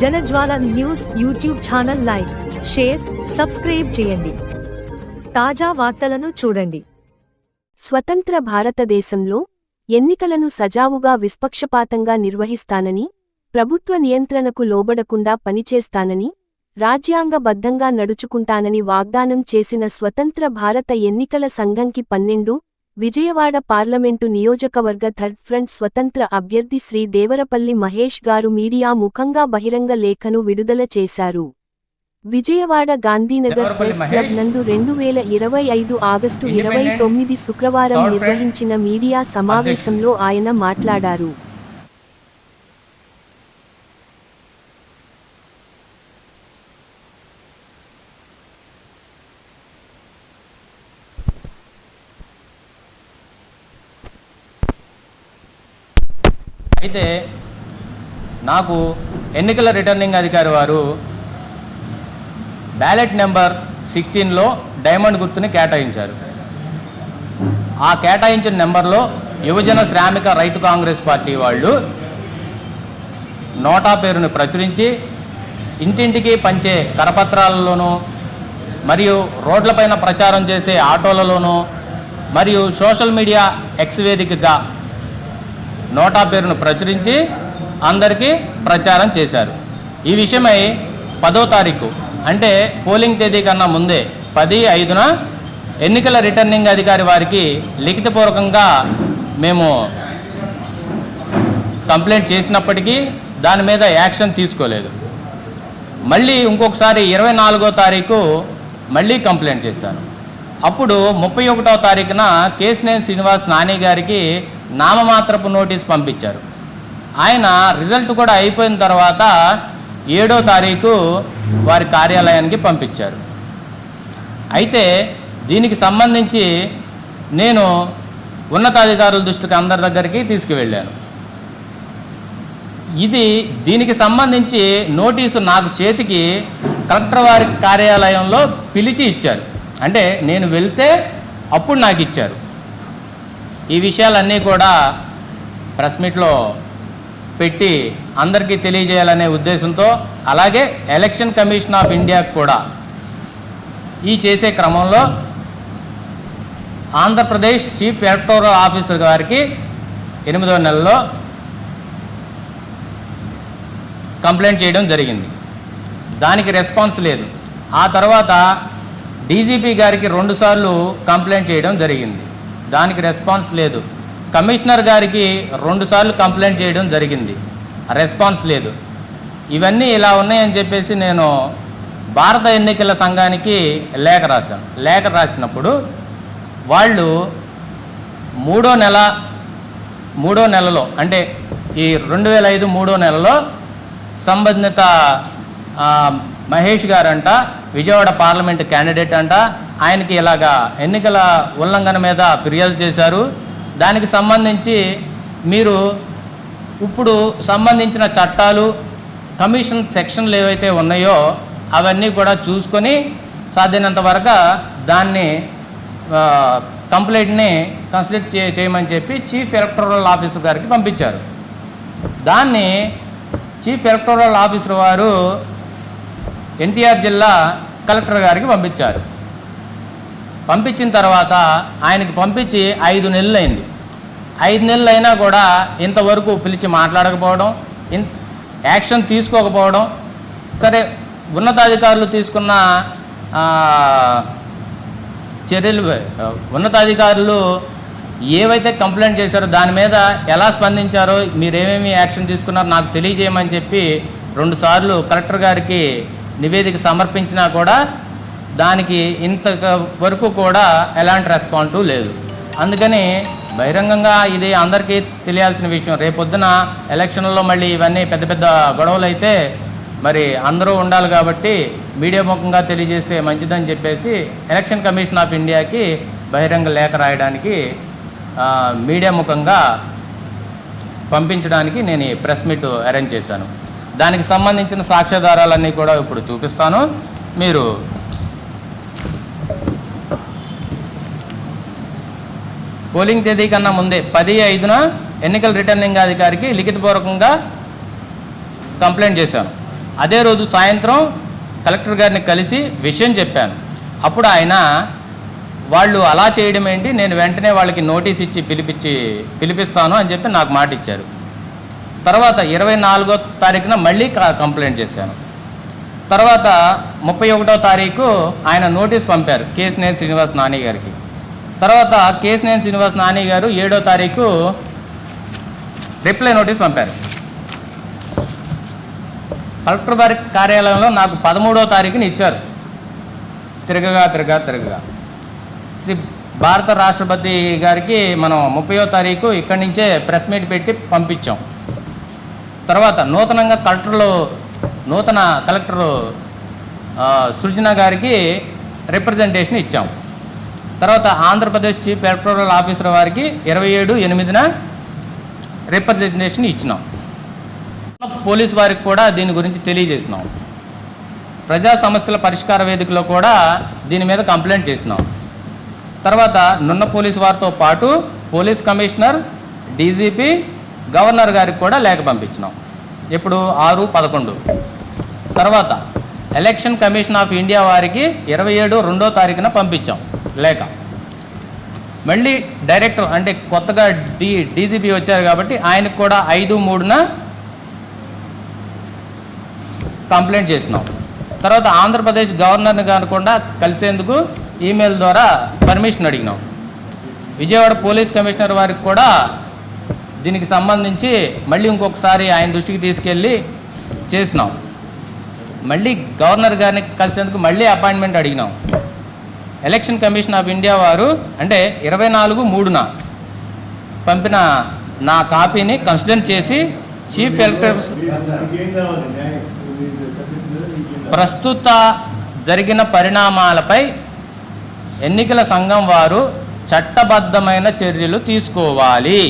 Janajwala news YouTube channel like share subscribe చేయండి. తాజా వార్తలను చూడండి. స్వతంత్ర భారతదేశంలో ఎన్నికలను సజావుగా విస్పక్షపాతంగా నిర్వహిస్తానని ప్రభుత్వ నియంత్రణకు లోబడకుండా పనిచేస్తానని రాజ్యాంగబద్ధంగా నడుచుకుంటానని వాగ్దానం చేసిన స్వతంత్ర భారత ఎన్నికల సంఘంకి పన్నెండు విజయవాడ పార్లమెంటు నియోజకవర్గ థర్డ్ ఫ్రంట్ స్వతంత్ర అభ్యర్థి శ్రీ దేవరపల్లి మహేష్ గారు మీడియా ముఖంగా బహిరంగ లేఖను విడుదల చేశారు. విజయవాడ గాంధీనగర్ ప్రెస్ క్లబ్ నందు రెండు వేల ఇరవై ఐదు ఆగస్టు ఇరవై తొమ్మిది శుక్రవారం నిర్వహించిన మీడియా సమావేశంలో ఆయన మాట్లాడారు. అయితే నాకు ఎన్నికల రిటర్నింగ్ అధికారి వారు బ్యాలెట్ నెంబర్ సిక్స్టీన్లో డైమండ్ గుర్తుని కేటాయించారు. ఆ కేటాయించిన నెంబర్లో యువజన శ్రామిక రైతు కాంగ్రెస్ పార్టీ వాళ్ళు నోటా పేరును ప్రచురించి ఇంటింటికి పంచే కరపత్రాలలోనూ మరియు రోడ్లపైన ప్రచారం చేసే ఆటోలలోనూ మరియు సోషల్ మీడియా ఎక్స్ వేదికగా నోటా పేరును ప్రచురించి అందరికీ ప్రచారం చేశారు. ఈ విషయమై పదో తారీఖు అంటే పోలింగ్ తేదీ కన్నా ముందే పది ఐదున ఎన్నికల రిటర్నింగ్ అధికారి వారికి లిఖితపూర్వకంగా మేము కంప్లైంట్ చేసినప్పటికీ దాని మీద యాక్షన్ తీసుకోలేదు. మళ్ళీ ఇంకొకసారి ఇరవై నాలుగో తారీఖు మళ్ళీ కంప్లైంట్ చేశాను. అప్పుడు ముప్పై ఒకటో తారీఖున కేశినేని శ్రీనివాస్ నాని గారికి నామమాత్రపు నోటీస్ పంపించారు. ఆయన రిజల్ట్ కూడా అయిపోయిన తర్వాత ఏడో తారీఖు వారి కార్యాలయానికి పంపించారు. అయితే దీనికి సంబంధించి నేను ఉన్నతాధికారుల దృష్టికి అందరి దగ్గరికి తీసుకువెళ్ళాను. ఇది దీనికి సంబంధించి నోటీసు నాకు చేతికి కలెక్టర్ వారి కార్యాలయంలో పిలిచి ఇచ్చారు. అంటే నేను వెళ్తే అప్పుడు నాకు ఇచ్చారు. ఈ విషయాలన్నీ కూడా ప్రెస్ మీట్లో పెట్టి అందరికీ తెలియజేయాలనే ఉద్దేశంతో అలాగే ఎలక్షన్ కమిషన్ ఆఫ్ ఇండియాకు కూడా ఈ చేసే క్రమంలో ఆంధ్రప్రదేశ్ చీఫ్ ఎలక్టోరల్ ఆఫీసర్ గారికి ఎనిమిదో నెలలో కంప్లైంట్ చేయడం జరిగింది. దానికి రెస్పాన్స్ లేదు. ఆ తర్వాత డీజీపీ గారికి రెండుసార్లు కంప్లైంట్ చేయడం జరిగింది. దానికి రెస్పాన్స్ లేదు. కమిషనర్ గారికి రెండుసార్లు కంప్లైంట్ చేయడం జరిగింది. రెస్పాన్స్ లేదు. ఇవన్నీ ఇలా ఉన్నాయని చెప్పేసి నేను భారత ఎన్నికల సంఘానికి లేఖ రాశాను. లేఖ రాసినప్పుడు వాళ్ళు మూడో నెల మూడో నెలలో అంటే ఈ రెండు వేల ఐదు మూడో నెలలో సంబంధిత మహేష్ గారంట విజయవాడ పార్లమెంట్ క్యాండిడేట్ అంట. ఆయనకి ఇలాగా ఎన్నికల ఉల్లంఘన మీద ఫిర్యాదు చేశారు. దానికి సంబంధించి మీరు ఇప్పుడు సంబంధించిన చట్టాలు కమిషన్ సెక్షన్లు ఏవైతే ఉన్నాయో అవన్నీ కూడా చూసుకొని సాధ్యమైనంత వరకు దాన్ని కంప్లైంట్ని కన్సిడర్ చే చేయమని చెప్పి చీఫ్ ఎలక్టోరల్ ఆఫీసర్ గారికి పంపించారు. దాన్ని చీఫ్ ఎలక్టోరల్ ఆఫీసర్ వారు ఎన్టీఆర్ జిల్లా కలెక్టర్ గారికి పంపించారు. పంపించిన తర్వాత ఆయనకి పంపించి ఐదు నెలలు అయింది ఐదు నెలలు అయినా కూడా ఇంతవరకు పిలిచి మాట్లాడకపోవడం ఇన్ యాక్షన్ తీసుకోకపోవడం సరే ఉన్నతాధికారులు తీసుకున్న చర్యలు ఉన్నతాధికారులు ఏవైతే కంప్లైంట్ చేశారో దాని మీద ఎలా స్పందించారో మీరేమేమి యాక్షన్ తీసుకున్నారో నాకు తెలియజేయమని చెప్పి రెండుసార్లు కలెక్టర్ గారికి నివేదిక సమర్పించినా కూడా దానికి ఇంత వరకు కూడా ఎలాంటి రెస్పాన్సు లేదు. అందుకని బహిరంగంగా ఇది అందరికీ తెలియాల్సిన విషయం. రేపొద్దున ఎలక్షన్లలో మళ్ళీ ఇవన్నీ పెద్ద పెద్ద గొడవలు అయితే మరి అందరూ ఉండాలి కాబట్టి మీడియా ముఖంగా తెలియజేస్తే మంచిదని చెప్పేసి ఎలక్షన్ కమిషన్ ఆఫ్ ఇండియాకి బహిరంగ లేఖ రాయడానికి మీడియా ముఖంగా పంపించడానికి నేను ఈ ప్రెస్ మీట్ అరేంజ్ చేశాను. దానికి సంబంధించిన సాక్ష్యాధారాలన్నీ కూడా ఇప్పుడు చూపిస్తాను. మీరు పోలింగ్ తేదీ కన్నా ముందే పది ఐదున ఎన్నికల రిటర్నింగ్ అధికారికి లిఖితపూర్వకంగా కంప్లైంట్ చేశాను. అదే రోజు సాయంత్రం కలెక్టర్ గారిని కలిసి విషయం చెప్పాను. అప్పుడు ఆయన వాళ్ళు అలా చేయడం ఏంటి? నేను వెంటనే వాళ్ళకి నోటీస్ ఇచ్చి పిలిపించి పిలిపిస్తాను అని చెప్పి నాకు మాట ఇచ్చారు తర్వాత ఇరవై నాలుగో తారీఖున మళ్ళీ కంప్లైంట్ చేశాను. తర్వాత ముప్పై ఒకటో తారీఖు ఆయన నోటీస్ పంపారు కేసినేని శ్రీనివాస్ నాని గారికి. తర్వాత కేసినేని శ్రీనివాస్ నాని గారు ఏడో తారీఖు రిప్లై నోటీస్ పంపారు. కలెక్టర్ వారి కార్యాలయంలో నాకు పదమూడో తారీఖుని ఇచ్చారు. తిరగగా తిరగగా తిరగగా. శ్రీ భారత రాష్ట్రపతి గారికి మనం ముప్పయో తారీఖు ఇక్కడి నుంచే ప్రెస్ మీట్ పెట్టి పంపించాం. తర్వాత నూతనంగా కలెక్టర్లు నూతన కలెక్టర్ సృజన గారికి రిప్రజెంటేషన్ ఇచ్చాం. తర్వాత ఆంధ్రప్రదేశ్ చీఫ్ ఎలక్టోరల్ ఆఫీసర్ వారికి ఇరవై ఏడు ఎనిమిదిన రిప్రజెంటేషన్ ఇచ్చినాం. పోలీస్ వారికి కూడా దీని గురించి తెలియజేసినాం. ప్రజా సమస్యల పరిష్కార వేదికలో కూడా దీని మీద కంప్లైంట్ చేసినాం. తర్వాత నున్న పోలీస్ వారితో పాటు పోలీస్ కమిషనర్ డీజీపీ గవర్నర్ గారికి కూడా లేఖ పంపించినాం. ఇప్పుడు ఆరు పదకొండు. తర్వాత ఎలక్షన్ కమిషన్ ఆఫ్ ఇండియా వారికి ఇరవై ఏడు రెండో తారీఖున పంపించాం లేఖ. మళ్ళీ డైరెక్టర్ అంటే కొత్తగా డి డీజీపీ వచ్చారు కాబట్టి ఆయనకు కూడా ఐదు మూడున కంప్లైంట్ చేసినాం. తర్వాత ఆంధ్రప్రదేశ్ గవర్నర్ని కాకుండా కలిసేందుకు ఈమెయిల్ ద్వారా పర్మిషన్ అడిగినాం. విజయవాడ పోలీస్ కమిషనర్ వారికి కూడా దీనికి సంబంధించి మళ్ళీ ఇంకొకసారి ఆయన దృష్టికి తీసుకెళ్ళి చేసినాం. మళ్ళీ గవర్నర్ గారిని కలిసేందుకు మళ్ళీ అపాయింట్మెంట్ అడిగినాం. ఎలక్షన్ కమిషన్ ఆఫ్ ఇండియా వారు అంటే ఇరవై నాలుగు మూడున పంపిన నా కాపీని కన్సిడర్ చేసి చీఫ్ ఎలక్టర్ ప్రస్తుత జరిగిన పరిణామాలపై ఎన్నికల సంఘం వారు చట్టబద్ధమైన చర్యలు తీసుకోవాలి.